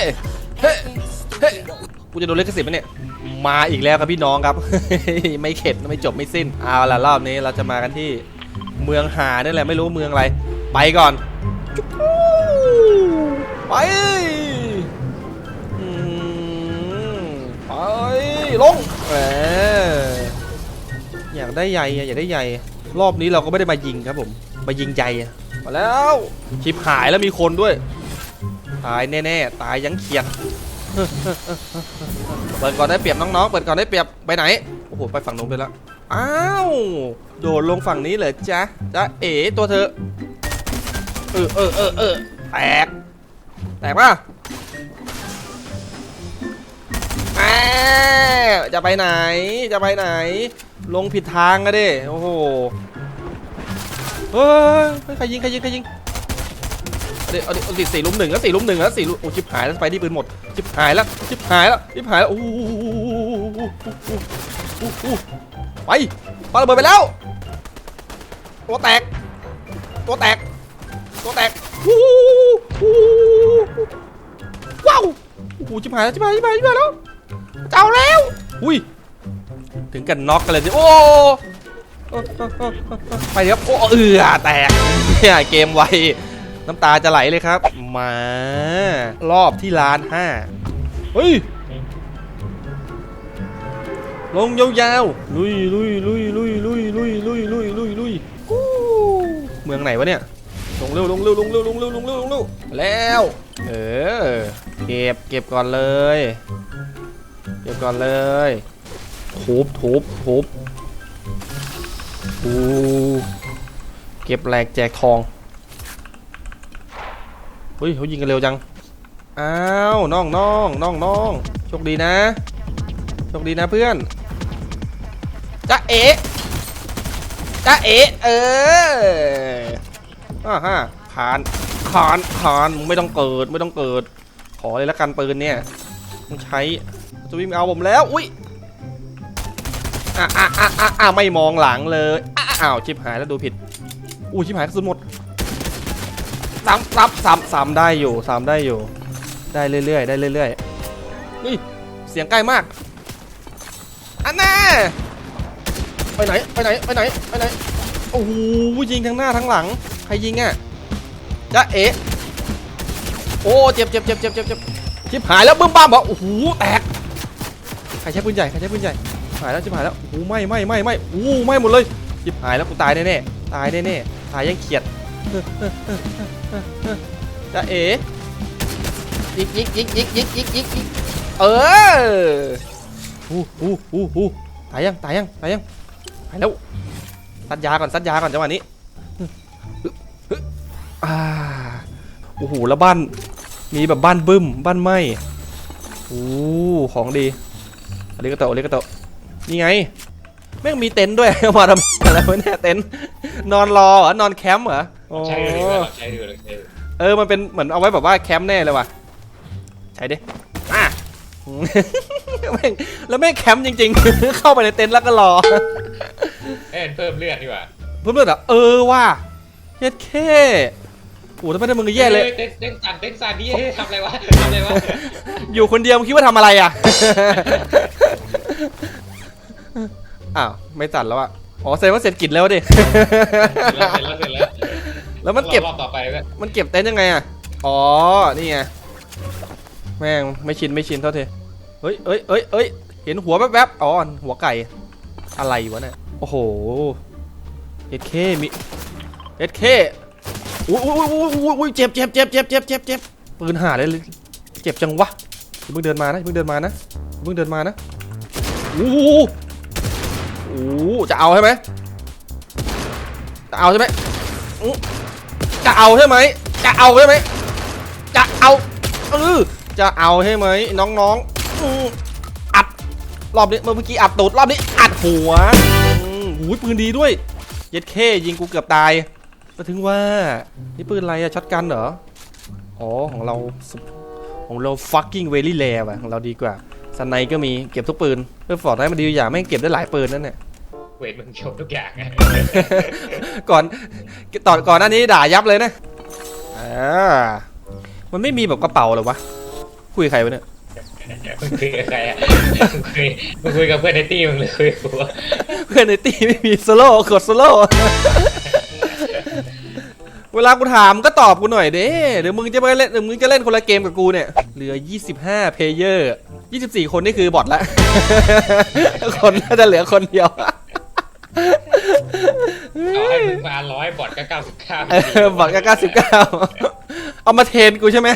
ฮ้เฮ้เฮ้กูจะโดนเลขสิบไหมเนี่ย มาอีกแล้วครับพี่น้องครับ ไม่เข็ดไม่จบไม่สิ้น เอาละรอบนี้เราจะมากันที่เมืองหานี่แหละไม่รู้เมืองอะไร ไปก่อนไปไปลงแหมอยากได้ใหญ่อยากได้ใหญ่ รอบนี้เราก็ไม่ได้มายิงครับผม มายิงใจมาแล้วชิบหายแล้วมีคนด้วย ตายแน่ๆ ตายยังเขียด เปิดก่อนได้เปรียบน้องๆ เปิดก่อนได้เปรียบไปไหน โอ้โห ไปฝั่งนู้นไปแล้ว อ้าว โดดลงฝั่งนี้เลยจ้ะจ้ะเอ๋ตัวเธอ เออเออเออเออแตก แตกป่ะจะไปไหน จะไปไหน ลงผิดทางอะดิ โอ้โห เฮ้ยใครยิงใครยิงใครยิง เอาดิเอาดิสี่ลุมหนึ่งแล้วสี่ลุมหนึ่งแล้วสี่ลุมโอ้ชิบหายแล้วไปที่ปืนหมดชิบหายแล้วชิบหายแล้วชิบหายแล้วโอ้โหไปปาระเบิดไปแล้ว ตัวแตก ตัวแตก ตัวแตกว้าวโอ้โหชิบหายแล้วชิบหายชิบหายชิบหายแล้วเจ้าแล้วอุ้ยถึงกันน็อกกันเลยสิโอ้ไปเดี๋ยวโอ้เอือแตกเนี่ยเกมไว น้ำตาจะไหลเลยครับ มารอบที่ล้านห้าเฮ้ย ลงยาวๆลุยลุยลุยลุยลุยลุยลุยลุยลุยลุยกู้เมืองไหนวะเนี่ยลงเร็วลงเร็วลงเร็วลงเร็วลงเร็วลงเร็วแล้วเออเก็บเก็บก่อนเลยเก็บก่อนเลยทุบทุบทุบโอ้เก็บแหลกแจกทอง เฮ้ยเขายิงกันเร็วจัง อ้าวน้องน้องน้องน้องโชคดีนะ โชคดีนะเพื่อนจ้าเอ๋จ้าเอ๋เอออ่าฮะขานขานขานมึงไม่ต้องเกิดไม่ต้องเกิด ขอเลยละกันปืนเนี่ยมึงใช้จะวิ่งเอาผมแล้ว อุ้ยอะอะอะอะไม่มองหลังเลยอ้าวชิบหายแล้วดูผิดอู้ชิบหายกระสุนหมด ซ้ำซ้ำซ้ำซ้ำได้อยู่ซ้ำได้อยู่ ได้เรื่อยๆได้เรื่อยๆนี่เสียงใกล้มากอันน่าไปไหนไปไหนไปไหนไปไหนโอ้โหยิงทั้งหน้าทั้งหลังใครยิงอะจ๊ะเอ๋โอ้เจ็บเจ็บเจ็บเจ็บเจ็บเจ็บชิบหายแล้วบึ้มบ้ามบอกโอ้โหแตกใครใช้ปืนใหญ่ใครใช้ปืนใหญ่หายแล้วชิบหายแล้วโอ้โหไหม่ไหม่ไหม่ไหม่โอ้โหไหม่หมดเลยชิบหายแล้วกูตายแน่ๆตายแน่ๆตายยังเขียด จ้าเอ๋ยิกยิกยิกยิกยิกยิกยิกยิกเออฮู้ฮู้ฮู้ฮู้ตายยังตายยังตายยังตายแล้วซัดยาก่อนซัดยาก่อนจังหวะนี้อ่าโอ้โหแล้วบ้านมีแบบบ้านบึ้มบ้านไหมโอ้ของดีอลิกาโตอลิกาโตนี่ไง แม่งมีเต็นท์ด้วย มาทำอะไรวะเนี่ยเต็นท์นอนรอเหรอนอนแคมป์เหรอโอ้ใช้ดูดีกว่าลองใช้ดูลองใช้ดูเออมันเป็นเหมือนเอาไว้แบบว่าแคมป์แน่เลยว่ะใช้ดิอะแม่งแล้วแม่งแคมป์จริง ๆ เข้าไปในเต็นท์แล้วก็รอเอ้ยเพิ่มเลือดดีกว่าเพิ่มเลือดเหรอเออว่ะเฮ็ดแค่โอ้ทำไมได้มึงก็แย่เลยเต้นเต้นสั่นเต้นสั่นนี่เฮ้ยทำอะไรวะทำอะไรวะอยู่คนเดียวมึงคิดว่าทำอะไรอะ อ้าวไม่ตัดแล้วอะอ๋อแสดงว่าเสร็จกิจแล้วดิ เสร็จแล้วเสร็จแล้วเสร็จแล้วแล้วมันเก็บ รอบต่อไปก็มันเก็บเต็นท์ยังไงอะอ๋อ นี่ไง แม่งไม่ชินไม่ชินเท่าเทเฮ้ยเอ้ยเอ้ยเอ้ยเห็นหัวแวบๆ อ๋อ หัวไก่ อะไรวะเนี่ย โอ้โหเอ็ดเคมีเอ็ดเคอุ้ยอุ้ยอุ้ยอุ้ยอุ้ยอุ้ยเจ็บเจ็บเจ็บเจ็บเจ็บเจ็บเจ็บปืนหาเลยเลย เจ็บจังวะอย่าเพิ่งเดินมานะอย่าเพิ่งเดินมานะอย่าเพิ่งเดินมานะ โอ้โห โอ้จะเอาใช่ไหมจะเอาใช่ไหมจะเอาใช่ไหมจะเอาใช่ไหมจะเอาเออจะเอาใช่ไหมน้องๆอื้ออัดรอบนี้เมื่อกี้อัดตูดรอบนี้อัดหัวอืมหูยปืนดีด้วย เย็ดเข้ยิงกูเกือบตายก็ถึงว่านี่ปืนอะไรอะช็อตกันเหรออ๋อของเราของเรา fucking very rare ว่ะของเราดีกว่า สไนก็มีเก็บทุกปืนเพื่อฟอร์ดให้มันดีอย่างแม่งเก็บได้หลายปืนนั่นเนี่ยเวทมึงชมทุกอย่างอะก่อนตอนก่อนหน้านี้ด่ายับเลยนะอ่ามันไม่มีแบบกระเป๋าเหรอวะคุยกับใครวะเนี่ยมึงคุยกับใครอะมึงคุยมึงคุยกับเพื่อนในตี้มึงเลยคุยกับกูอะเพื่อนในตีไม่มีโซโล่กดโซโล่เวลากูถามก็ตอบกูหน่อยเด้เดี๋ยวมึงจะไปเล่นเดี๋ยวมึงจะเล่นคนละเกมกับกูเนี่ย เหลือ 25 เพลเยอร์ 24 คนนี่คือบอทละ คนน่าจะเหลือคนเดียว เอาให้มึงมาร้อยบอทก็เก้าสิบเก้าเออบอทก็99 เอามาเทรนกูใช่ไหม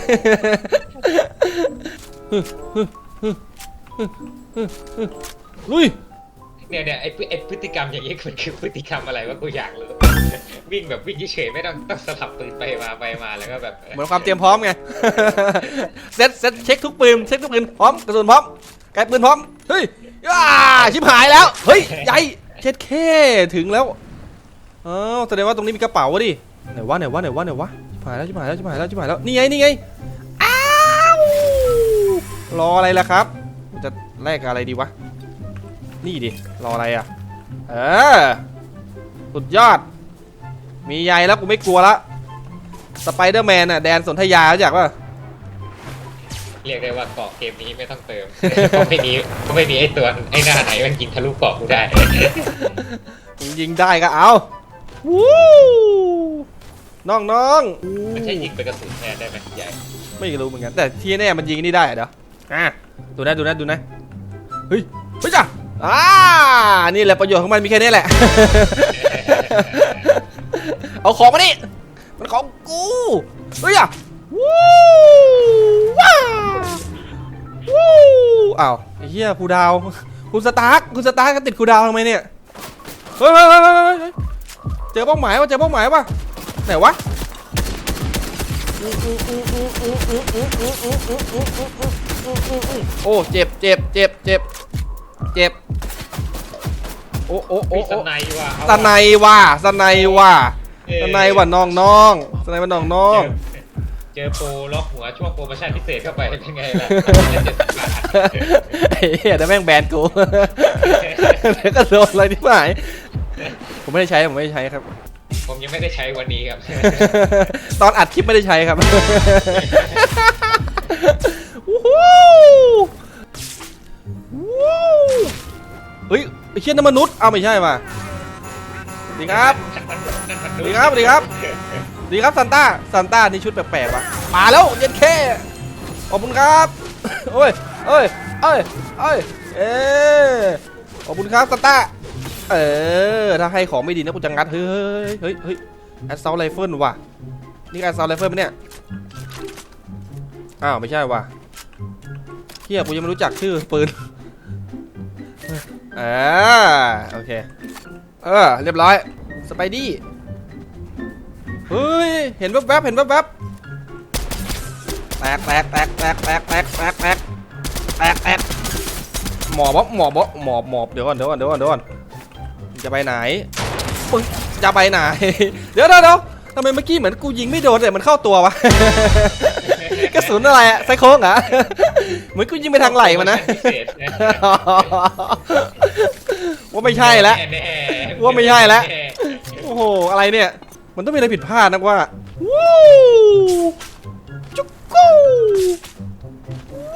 ลุย เนี่ยเนี่ยไอ้พฤไอ้พฤติกรรมอย่างนี้มันคือพฤติกรรมอะไรวะกูอยากรู้ วิ่งแบบวิ่งเฉยๆไม่ต้องต้องสลับปืนไปมาไปมาแล้วก็แบบเหมือนความเตรียมพร้อมไง เซ็ตเซ็ตเช็คทุกปืนเช็คทุกปืนพร้อมกระสุนพร้อมไกลปืนพร้อมเฮ้ยอ้าชิบหายแล้วเฮ้ยใหญ่เช็ดแค่ถึงแล้วอ้าวแสดงว่าตรงนี้มีกระเป๋าวะดิไหนวะไหนวะไหนวะไหนวะชิบหายแล้วชิบหายแล้วชิบหายแล้วชิบหายแล้วนี่ไงนี่ไงอ้าวรออะไรล่ะครับ จะแลกกับอะไรดีวะ นี่ดิ รออะไรอะ เออ สุดยอด มีใยแล้วกูไม่กลัวละ สไปเดอร์แมนอะ แดนสนธยารู้จักป่ะ เรียกได้ว่าเกาะเกมนี้ไม่ต้องเติมเพราะไม่มีเพราะไม่มีไอ้ตัวไอ้หน้าไหนมันยิงทะลุเกาะกูได้มึงยิงได้ก็เอาวู้น้องน้องๆอู้มันใช่ยิงเป็นกระสุนแทนได้ไหมใหญ่ไม่รู้เหมือนกัน แต่ที่แน่มันยิงนี่ได้อะเดี๋ยวอะดูนะดูนะดูนะ เฮ้ย เฮ้ยจ้ะ อ่านี่แหละประโยชน์ของมันมีแค่นี้แหละ เอาของมานี่มันของกูเฮ้ยอะวู้ว้าวู้อ้าวเหี้ยครูดาว คุณสตาร์คคุณสตาร์คติดครูดาวทำไมเนี่ยเฮ้ยเฮ้ยเฮ้ยเจอเป้าหมายวะเจอเป้าหมายวะไหนวะโอ้เจ็บเจ็บเจ็บเจ็บ เจ็บ โอ้โอ้โอ้มีสโอ้ไนด์ว่ะเอาสไนว่ะสไนว่ะเอ้ยสไนว่ะน้องน้องสไนว่ะน้องน้องเจอโปรล็อกหัวช่วงโปรโมชั่นพิเศษเข้าไปเป็นไงล่ะเจ็ดสิบบาทไอ้เหี้ยแต่แม่งแบนกูเดี๋ยวก็โดนอะไรที่หมายผมไม่ได้ใช้ผมไม่ได้ใช้ครับ ผมยังไม่ได้ใช้วันนี้ครับ ตอนอัดคลิปไม่ได้ใช้ครับ ไอ้เชี่ยนั่นมนุษย์เอาไม่ใช่ป่ะสวัสดีครับ สวัสดีครับสวัสดีครับสวัสดีครับซันต้าซันต้านี่ชุดแปลกๆว่ะมาแล้วเย็นแค่ขอบคุณครับโอ้ยเอ้ยเอ้ยเอ้ยเอ้ยขอบคุณครับซันต้าเออถ้าให้ของไม่ดีนะกูจะงัดเฮ้ยเฮ้ยเฮ้ยแอดเซลไรเฟิลว่ะนี่แอดเซลไรเฟิลไหมเนี่ยอ้าวไม่ใช่ว่ะเฮียกูยังไม่รู้จักชื่อปืน อ่าโอเค เออ เรียบร้อย สไปดี้ เฮ้ย เห็นแวบๆเห็นแวบๆแตกแตกแตกแตกแตกแตกแตกแตกแตกแตกหมอบะหมอบะหมอบหมอบเดี๋ยวก่อนเดี๋ยวก่อนเดี๋ยวก่อนเดี๋ยวก่อนมึงจะไปไหนมึงจะไปไหนเดี๋ยวเดี๋ยวเดี๋ยวทำไมเมื่อกี้เหมือนกูยิงไม่โดนแต่มันเข้าตัววะกระสุนอะไรอะไซโค้งเหรอเหมือนกูยิงไปทางไหล่มันนะพิเศษนะ ว่าไม่ใช่แล้ว น่ๆว่าไม่ใช่แล้วโอ้โห อะไรเนี่ย มันต้องมีอะไรผิดพลาดนะว่าวู้จุกกู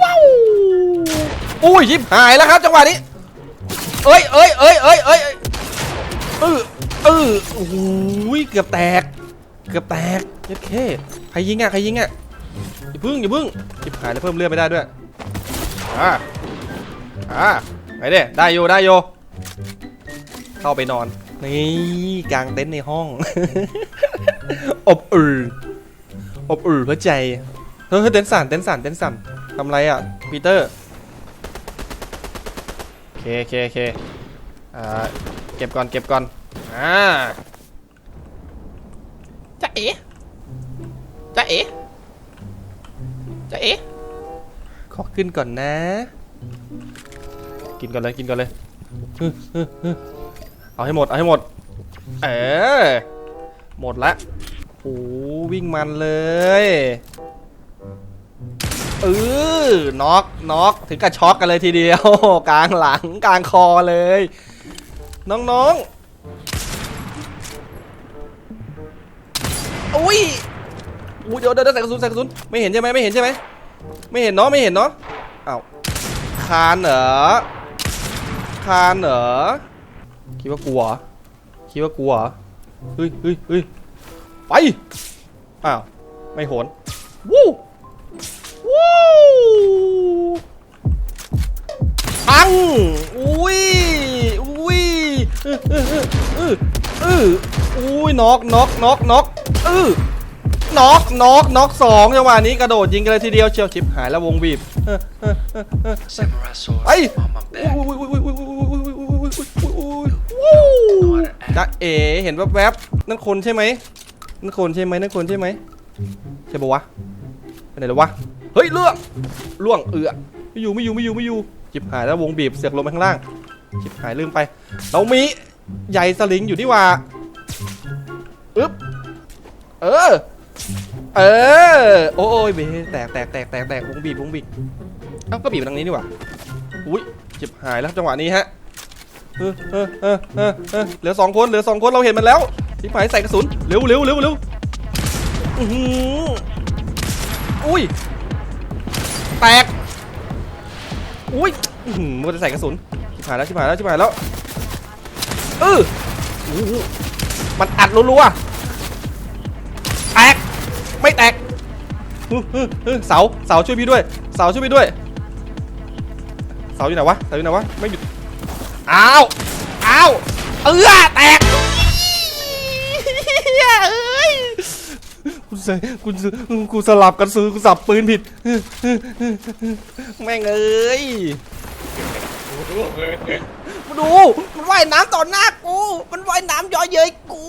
ว้าวอุ้ยยิบหายแล้วครับจังหวะนี้เอ้ยเอ้ยเอ้ยเอ้ยเอ้ยเออเออโอ้โหเกือบแตก เกือบแตกเย็ดเคใครยิงอะใครยิงอะอย่าพึ่งอย่าพึ่งจิบหายแล้วเพิ่มเลือดไม่ได้ด้วยอ่าอ่าไปเด้ได้โยได้โย เข้าไปนอน นี่กลางเต็นท์ในห้อง อบอุ่นอบอุ่นเพราะใจ เฮ้ยเต็นท์สั่นเต็นท์สั่นเต็นท์สั่นทำไรอะปีเตอร์โอเคโอเคโอเคอ่าเก็บก่อนเก็บก่อนอ่าจะเอ๋จะเอ๋จะเอ๋ขอขึ้นก่อนนะ กินก่อนเลยกินก่อนเลยฮึฮึฮึ เอาให้หมด เอาให้หมด เออหมดละโอ้วิ่งมันเลยเออน็อกน็อกถึงกับช็อกกันเลยทีเดียว กลางหลังกลางคอเลย น้องๆอุ้ยอุ้ยเดี๋ยวเดี๋ยวเดี๋ยวใส่กระสุนใส่กระสุนไม่เห็นใช่ไหมไม่เห็นใช่ไหมไม่เห็นเนาะไม่เห็นเนาะอ้าวคานเหรอคานเหรอ คิดว่ากลัวคิดว่ากลัวเหรอเฮ้ยเฮ้ยเฮ้ยไป อ้าว ไม่โหนวู้วู้ปัง อุ้ย อุ้ยเออเออเออเอออุ้ยน็อกน็อกน็อกน็อกเออน็อกน็อกน็อกสองจังหวะนี้กระโดดยิงกันเลยทีเดียวเชียวชิบหายแล้ววงบีบเอ อเออเออเออ Samurai sword Ay! on my back. จ๊ะเอ๋เห็นแวบๆนั่นคนใช่ไหมนั่นคนใช่ไหมนั่นคนใช่ไหมใช่ปะวะไปไหนแล้ววะเฮ้ยเลือกล่วงเอือไม่อยู่ไม่อยู่ไม่อยู่ไม่อยู่จิบหายแล้ววงบีบเสือกลงไปข้างล่างจิบหายลืมไป เรามีใหญ่สลิงอยู่นี่ว่าอึ๊บเออเออโอ้ยเบแตกแตกแตกแตกแตกวงบีบวงบีบเอ้าก็บีบทางนี้นี่ว่าอุ้ยจิบหายแล้วจังหวะนี้ฮะ เออเออเออเออเออเหลือสองคนเหลือสองคนเราเห็นมันแล้วจิบหายใส่กระสุนเร็วเร็วเร็วเร็วอื้อหืออุ้ยแตกอุ้ยอือหือมันจะใส่กระสุนจิบหายแล้วจิบหายแล้วจิบหายแล้วเออมันอัดรัวๆแตกไม่แตกเสาเสาช่วยพี่ด้วยเสาช่วยพี่ด้วยเสาอยู่ไหนวะเสาอยู่ไหนวะไม่หยุด อ้าว อ้าว เออแตกเอ้ยกูใส่กูซื้อกูสลับกันซื้อกูสับปืนผิด แม่งเอ้ยมาดู มันว่ายน้ำต่อหน้ากู มันว่ายน้ำย่อเย้ยกู